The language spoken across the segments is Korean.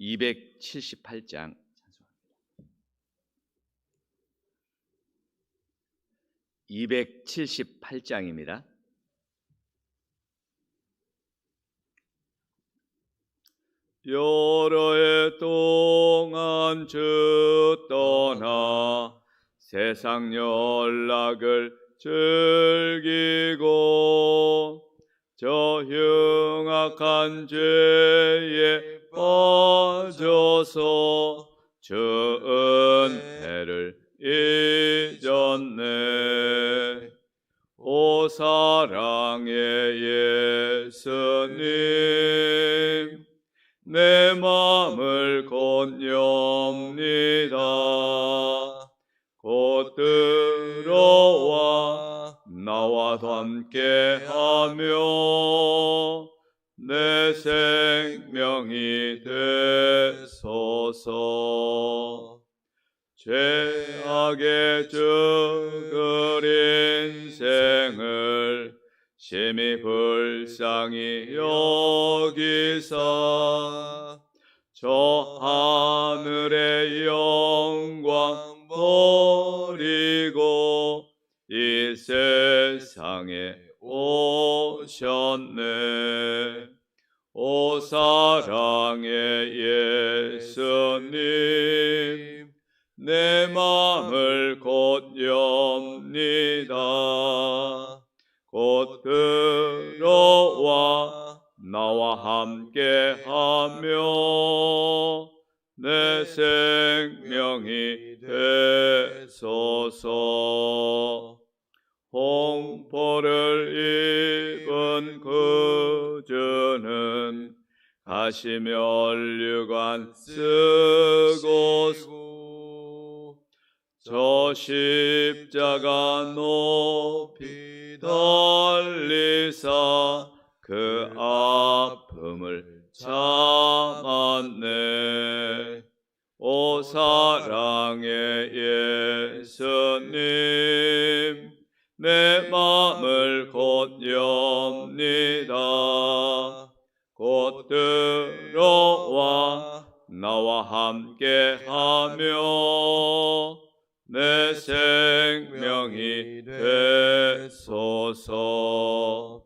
278장 찬송합니다. 278장입니다. 여러 해 동안 주 떠나 세상 연락을 즐기고 저 흉악한 죄에 빠져서 주 은혜를 잊었네. 오 사랑의 예수님 내 마음을 건엽니다. 곧 들어와 나와도 함께하며 내 생명이 되소서. 죄악의 죽을 인생을 심히 불쌍히 여기사. 저 하늘의 영광 버리고 이 세상에 오셨네. 오 사랑의 예 가시면류관 쓰고 저 십자가 높이 달리사 그 아픔을 참았네. 오 사랑의 예수님 내 마음을 곧 엽니다 나와 함께 하며 내 생명이 되소서.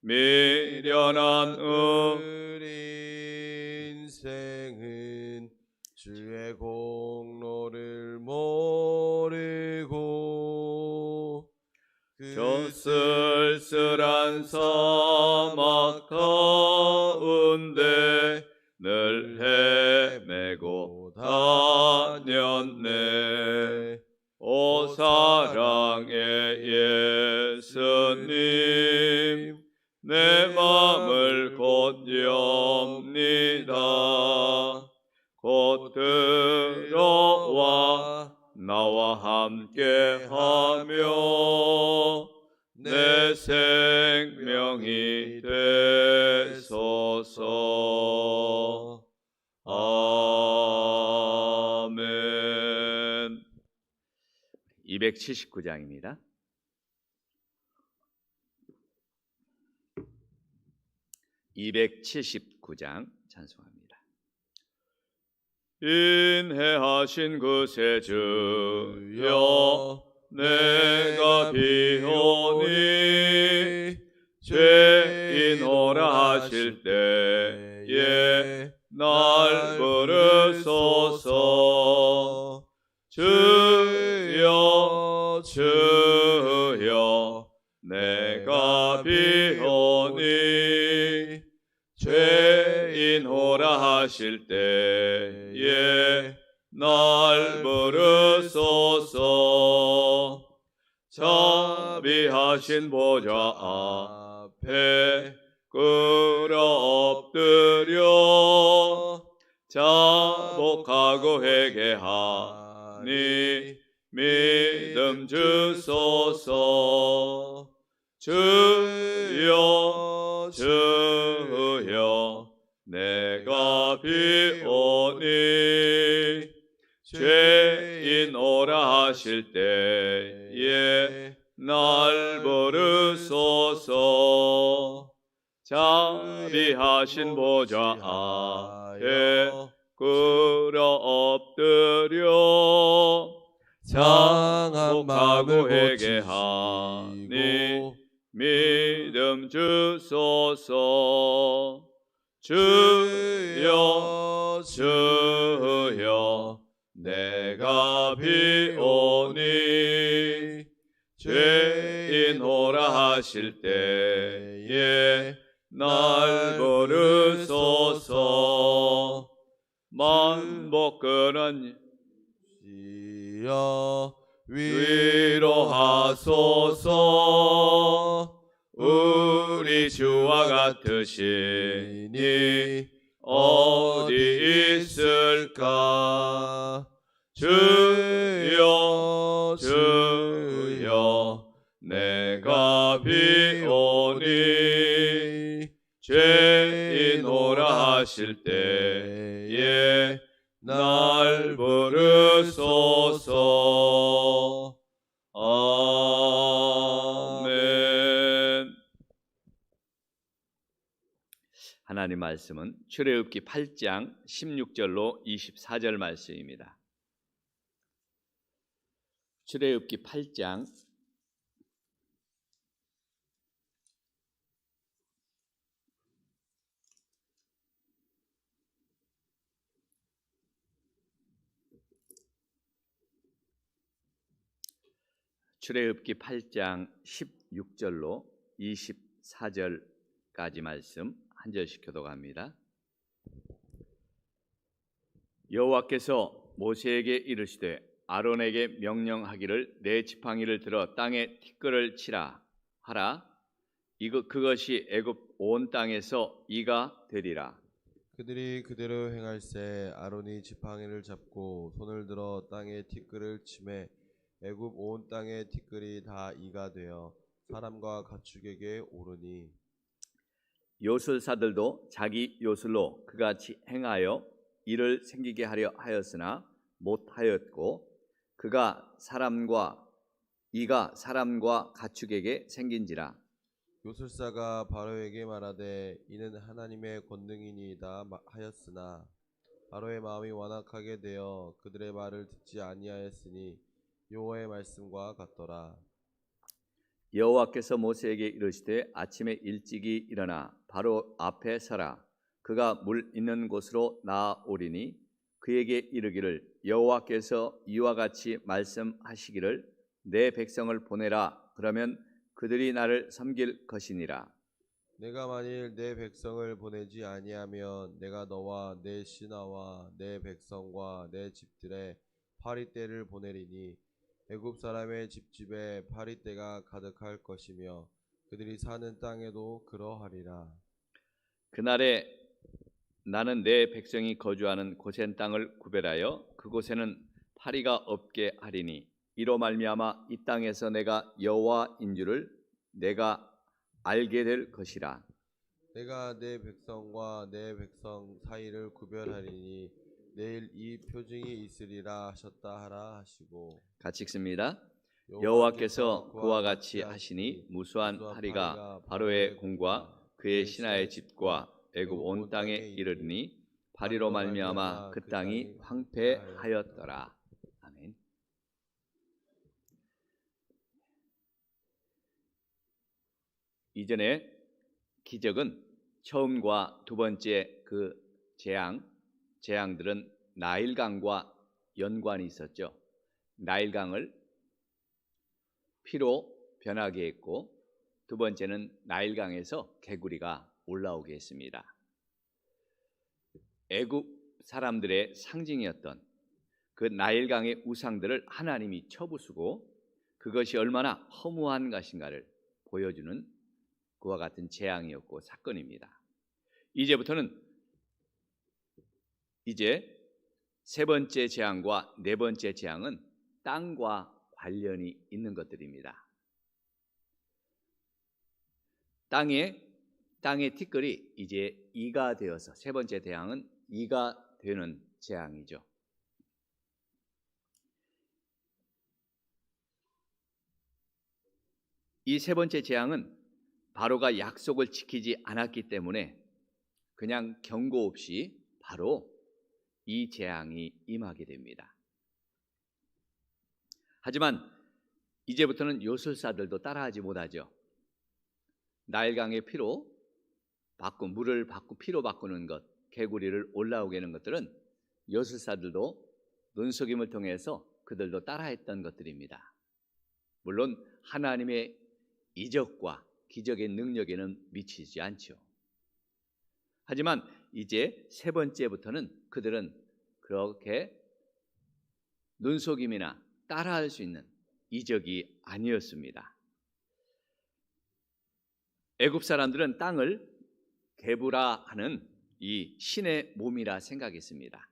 미련한 음 우리 인생은 주의 공로를 모르고 저 쓸쓸한 사 나와 함께 하며 내 생명이 되소서 아멘 279장입니다. (279장) 찬송합니다. 인해하신 그새 주여 내가 비오니 죄인오라 하실 때에 날 부르소서. 주여 주여 내가 비오니 하실 때에 날 부르소서. 자비하신 보좌 앞에 끌어 엎드려 자복하고 회개하니 믿음 주소서. 주여 주 비오니 죄인 오라 하실 때에 날 부르소서. 자비하신 보좌 앞에 끌어 엎드려 상한 마음을 회개하니 믿음 주소서 주여 주여 내가 비오니 죄인 오라 하실 때에 날 부르소서. 만복근은 주여 위로하소서 우리 주와 같으시니 어디 있을까? 주여 주여 내가 비오니 죄인 오라 하실 때에 날 부르소서 하나님 말씀은 출애굽기 8장 16절로 24절 말씀입니다. 출애굽기 8장 출애굽기 8장 16절로 24절까지 말씀 한 절씩 교독합니다. 여호와께서 모세에게 이르시되 아론에게 명령하기를 내 지팡이를 들어 땅에 티끌을 치라 하라. 이거 그것이 애굽 온 땅에서 이가 되리라. 그들이 그대로 행할세. 아론이 지팡이를 잡고 손을 들어 땅에 티끌을 치매 애굽 온 땅의 티끌이 다 이가 되어 사람과 가축에게 오르니 요술사들도 자기 요술로 그같이 행하여 이를 생기게 하려 하였으나 못하였고 그가 사람과 이가 사람과 가축에게 생긴지라. 요술사가 바로에게 말하되 이는 하나님의 권능이니이다 마- 하였으나 바로의 마음이 완악하게 되어 그들의 말을 듣지 아니하였으니 여호와의 말씀과 같더라 여호와께서 모세에게 이르시되 아침에 일찍이 일어나 바로 앞에 서라. 그가 물 있는 곳으로 나아오리니 그에게 이르기를 여호와께서 이와 같이 말씀하시기를 내 백성을 보내라. 그러면 그들이 나를 섬길 것이니라. 내가 만일 내 백성을 보내지 아니하면 내가 너와 내 신하와 내 백성과 내 집들에 파리떼를 보내리니 애굽 사람의 집집에 파리떼가 가득할 것이며 그들이 사는 땅에도 그러하리라. 그날에 나는 내 백성이 거주하는 고센 땅을 구별하여 그곳에는 파리가 없게 하리니 이로 말미암아 이 땅에서 내가 여호와인 줄을 내가 알게 될 것이라. 내가 내 백성과 내 백성 사이를 구별하리니 내일 이 표징이 있으리라 하셨다 하라 하시고 같이 읽습니다. 여호와께서 그와 같이 하시니 무수한 파리가 바로의 공과 그의 신하의 집과 애굽 온 땅에 이르리니 파리로 말미암아 그 땅이 황폐하였더라. 아멘. 이전에 기적은 처음과 두 번째 그 재앙 재앙들은 나일강과 연관이 있었죠. 나일강을 피로 변하게 했고 두 번째는 나일강에서 개구리가 올라오게 했습니다. 애굽 사람들의 상징이었던 그 나일강의 우상들을 하나님이 쳐부수고 그것이 얼마나 허무한 것인가를 보여주는 그와 같은 재앙이었고 사건입니다. 이제부터는 이제 세 번째 재앙과 네 번째 재앙은 땅과 관련이 있는 것들입니다. 땅에 땅의 티끌이 이제 이가 되어서 세 번째 재앙은 이가 되는 재앙이죠. 이 세 번째 재앙은 바로가 약속을 지키지 않았기 때문에 그냥 경고 없이 바로 이 재앙이 임하게 됩니다. 하지만 이제부터는 요술사들도 따라하지 못하죠. 나일강의 피로 바꾸 물을 바꾸 피로 바꾸는 것, 개구리를 올라오게 하는 것들은 요술사들도 눈속임을 통해서 그들도 따라했던 것들입니다. 물론 하나님의 이적과 기적의 능력에는 미치지 않죠. 하지만 이제 세 번째부터는 그들은 그렇게 눈속임이나 따라할 수 있는 이적이 아니었습니다. 애굽 사람들은 땅을 개부라 하는 이 신의 몸이라 생각했습니다.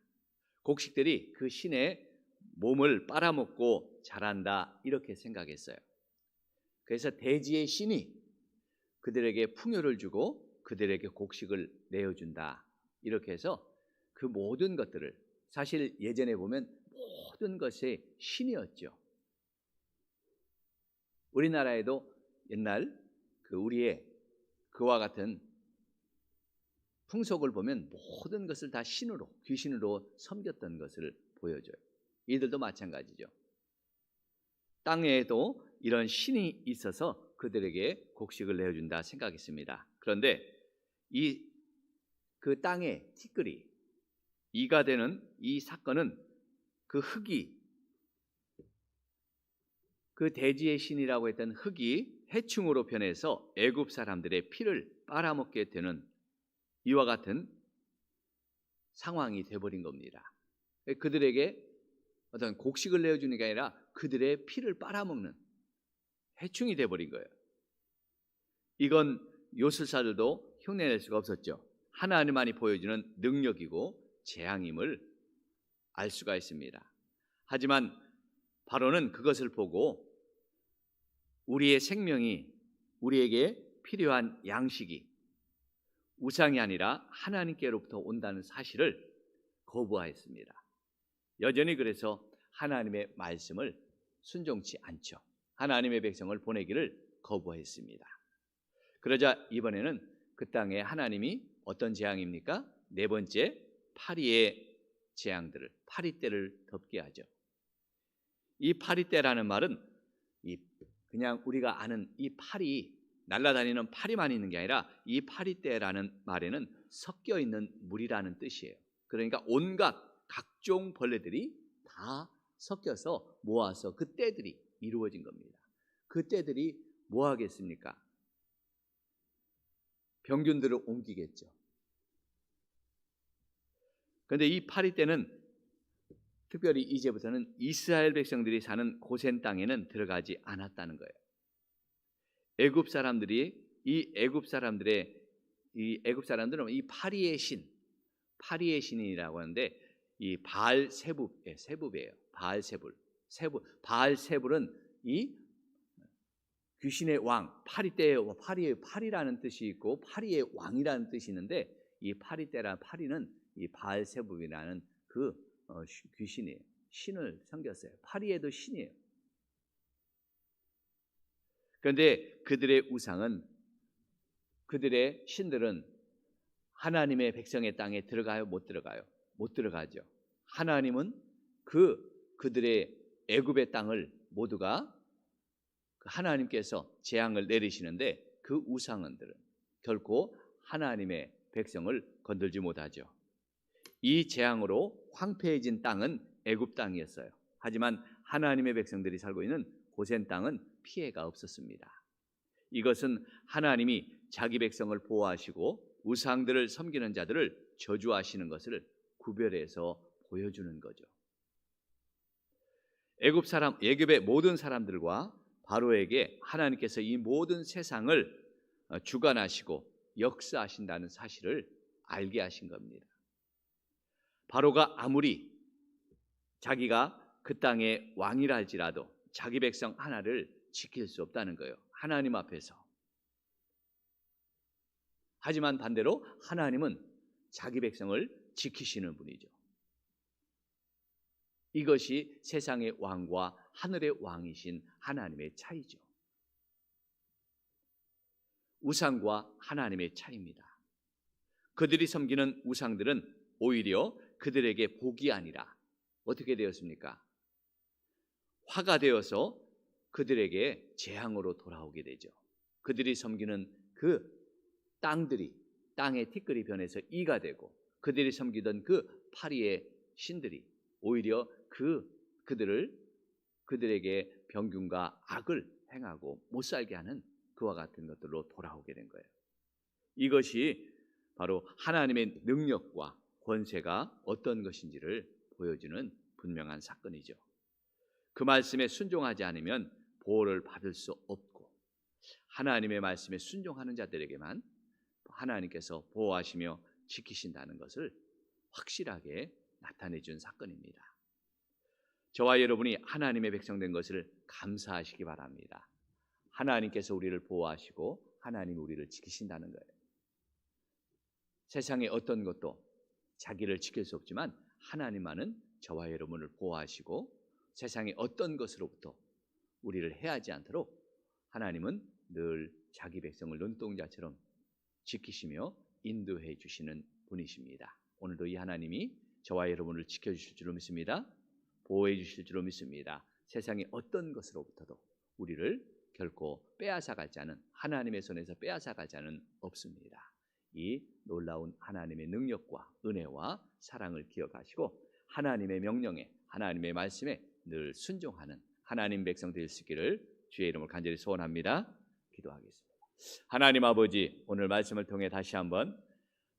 곡식들이 그 신의 몸을 빨아먹고 자란다 이렇게 생각했어요. 그래서 대지의 신이 그들에게 풍요를 주고 그들에게 곡식을 내어준다 이렇게 해서 그 모든 것들을 사실 예전에 보면 모든 것이 신이었죠. 우리나라에도 옛날 그 우리의 그와 같은 풍속을 보면 모든 것을 다 신으로 귀신으로 섬겼던 것을 보여줘요. 이들도 마찬가지죠. 땅에도 이런 신이 있어서 그들에게 곡식을 내어준다 생각했습니다. 그런데 이 그 땅의 티끌이 이가 되는 이 사건은 그 흙이 그 대지의 신이라고 했던 흙이 해충으로 변해서 애굽 사람들의 피를 빨아먹게 되는 이와 같은 상황이 되어버린 겁니다. 그들에게 어떤 곡식을 내어주는 게 아니라 그들의 피를 빨아먹는 해충이 되어버린 거예요. 이건 요술사들도 흉내낼 수가 없었죠. 하나님만이 보여주는 능력이고 재앙임을 알 수가 있습니다. 하지만 바로는 그것을 보고 우리의 생명이 우리에게 필요한 양식이 우상이 아니라 하나님께로부터 온다는 사실을 거부하였습니다. 여전히 그래서 하나님의 말씀을 순종치 않죠. 하나님의 백성을 보내기를 거부했습니다. 그러자 이번에는 그 땅에 하나님이 어떤 재앙입니까? 네 번째 파리의 재앙들을 파리떼를 덮게 하죠. 이 파리떼라는 말은 이 그냥 우리가 아는 이 파리 날아다니는 파리만 있는 게 아니라 이 파리떼라는 말에는 섞여 있는 물이라는 뜻이에요. 그러니까 온갖 각종 벌레들이 다 섞여서 모아서 그 떼들이 이루어진 겁니다. 그 떼들이 뭐 하겠습니까? 병균들을 옮기겠죠. 그런데 이 파리떼는 특별히 이제부터는 이스라엘 백성들이 사는 고센 땅에는 들어가지 않았다는 거예요. 애굽 사람들이 이 애굽 사람들의 이 애굽 사람들은 이 파리의 신, 파리의 신이라고 하는데 이 바알 세부, 예, 세부예요. 바알 세불, 세부, 바알 세불은 이 귀신의 왕, 파리떼의 파리의 파리라는 뜻이 있고 파리의 왕이라는 뜻이 있는데 이 파리떼라 파리는 이 바알 세불이라는 그 어, 귀신이에요. 신을 섬겼어요. 파리에도 신이에요. 그런데 그들의 우상은 그들의 신들은 하나님의 백성의 땅에 들어가요, 못 들어가요? 못 들어가죠. 하나님은 그 그들의 애굽의 땅을 모두가 그 하나님께서 재앙을 내리시는데 그 우상은들은 결코 하나님의 백성을 건들지 못하죠. 이 재앙으로 황폐해진 땅은 애굽 땅이었어요. 하지만 하나님의 백성들이 살고 있는 고센 땅은 피해가 없었습니다. 이것은 하나님이 자기 백성을 보호하시고 우상들을 섬기는 자들을 저주하시는 것을 구별해서 보여주는 거죠. 애굽 사람 애굽의 모든 사람들과 바로에게 하나님께서 이 모든 세상을 어, 주관하시고 역사하신다는 사실을 알게 하신 겁니다. 바로가 아무리 자기가 그 땅의 왕이라 할지라도 자기 백성 하나를 지킬 수 없다는 거예요. 하나님 앞에서. 하지만 반대로 하나님은 자기 백성을 지키시는 분이죠. 이것이 세상의 왕과 하늘의 왕이신 하나님의 차이죠. 우상과 하나님의 차이입니다. 그들이 섬기는 우상들은 오히려 그들에게 복이 아니라 어떻게 되었습니까? 화가 되어서 그들에게 재앙으로 돌아오게 되죠. 그들이 섬기는 그 땅들이 땅의 티끌이 변해서 이가 되고 그들이 섬기던 그 파리의 신들이 오히려 그 그들을 그들에게 병균과 악을 행하고 못 살게 하는 그와 같은 것들로 돌아오게 된 거예요. 이것이 바로 하나님의 능력과 권세가 어떤 것인지를 보여주는 분명한 사건이죠. 그 말씀에 순종하지 않으면 보호를 받을 수 없고 하나님의 말씀에 순종하는 자들에게만 하나님께서 보호하시며 지키신다는 것을 확실하게 나타내 준 사건입니다. 저와 여러분이 하나님의 백성된 것을 감사하시기 바랍니다. 하나님께서 우리를 보호하시고 하나님 우리를 지키신다는 거예요. 세상의 어떤 것도 자기를 지킬 수 없지만 하나님만은 저와 여러분을 보호하시고 세상의 어떤 것으로부터 우리를 해하지 않도록 하나님은 늘 자기 백성을 눈동자처럼 지키시며 인도해 주시는 분이십니다. 오늘도 이 하나님이 저와 여러분을 지켜 주실 줄로 믿습니다. 보호해 주실 줄로 믿습니다. 세상의 어떤 것으로부터도 우리를 결코 빼앗아 가지 않은 하나님의 손에서 빼앗아 가지 않은 없습니다. 이 놀라운 하나님의 능력과 은혜와 사랑을 기억하시고 하나님의 명령에 하나님의 말씀에 늘 순종하는 하나님 백성 될 수 있기를 주의 이름을 간절히 소원합니다. 기도하겠습니다. 하나님 아버지 오늘 말씀을 통해 다시 한번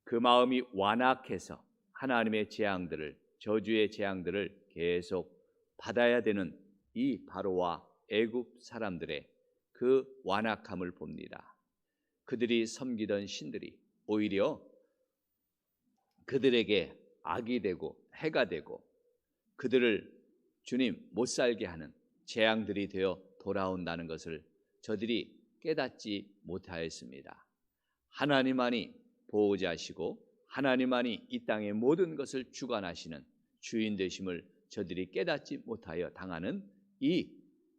그 마음이 완악해서 하나님의 재앙들을 저주의 재앙들을 계속 받아야 되는 이 바로와 애굽 사람들의 그 완악함을 봅니다. 그들이 섬기던 신들이 오히려 그들에게 악이 되고 해가 되고 그들을 주님 못 살게 하는 재앙들이 되어 돌아온다는 것을 저들이 깨닫지 못하였습니다. 하나님만이 보호자시고 하나님만이 이 땅의 모든 것을 주관하시는 주인 되심을 저들이 깨닫지 못하여 당하는 이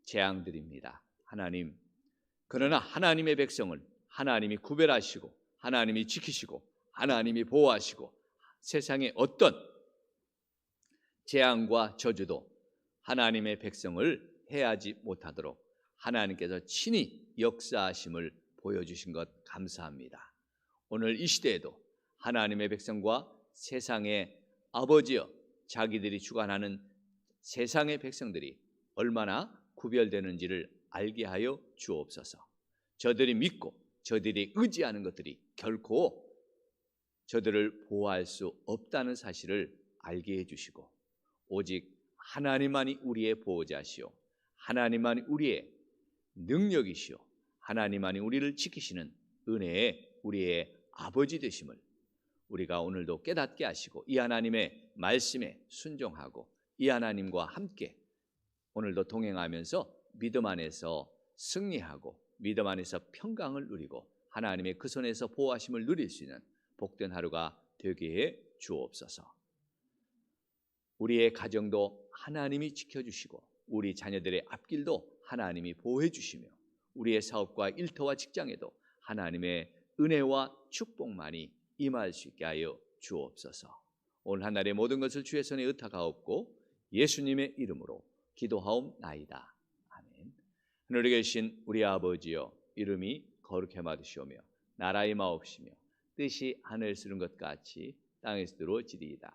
재앙들입니다. 하나님 그러나 하나님의 백성을 하나님이 구별하시고 하나님이 지키시고 하나님이 보호하시고 세상의 어떤 재앙과 저주도 하나님의 백성을 해하지 못하도록 하나님께서 친히 역사하심을 보여주신 것 감사합니다. 오늘 이 시대에도 하나님의 백성과 세상의 아버지여 자기들이 주관하는 세상의 백성들이 얼마나 구별되는지를 알게 하여 주옵소서. 저들이 믿고 저들이 의지하는 것들이 결코 저들을 보호할 수 없다는 사실을 알게 해주시고 오직 하나님만이 우리의 보호자시오. 하나님만이 우리의 능력이시오. 하나님만이 우리를 지키시는 은혜의 우리의 아버지 되심을 우리가 오늘도 깨닫게 하시고 이 하나님의 말씀에 순종하고 이 하나님과 함께 오늘도 동행하면서 믿음 안에서 승리하고 믿음 안에서 평강을 누리고 하나님의 그 손에서 보호하심을 누릴 수 있는 복된 하루가 되게 해 주옵소서. 우리의 가정도 하나님이 지켜주시고 우리 자녀들의 앞길도 하나님이 보호해 주시며 우리의 사업과 일터와 직장에도 하나님의 은혜와 축복만이 임할 수 있게 하여 주옵소서. 오늘 한 날의 모든 것을 주의 손에 의탁하옵고 예수님의 이름으로 기도하옵나이다. 아멘. 하늘에 계신 우리 아버지여 이름이 거룩해 받으시오며 나라의 마옵시며 뜻이 하늘에서 이룬 것 같이 땅에서 이루어지리이다.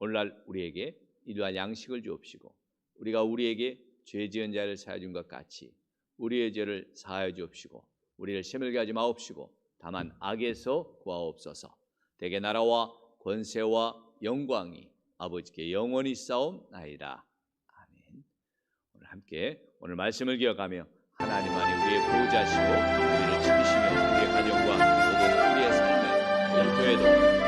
오늘날 우리에게 일용할 양식을 주옵시고 우리가 우리에게 죄 지은 자를 사하여 준것 같이 우리의 죄를 사하여 주옵시고 우리를 세밀게 하지 마옵시고 다만 악에서 구하옵소서. 대개 나라와 권세와 영광이 아버지께 영원히 싸움 나이다. 아멘. 오늘 함께 오늘 말씀을 기억하며 하나님만이 우리의 보호자시고 우리를 지키시며 우리의 가정과 모든 우리의 삶에 우리 교회도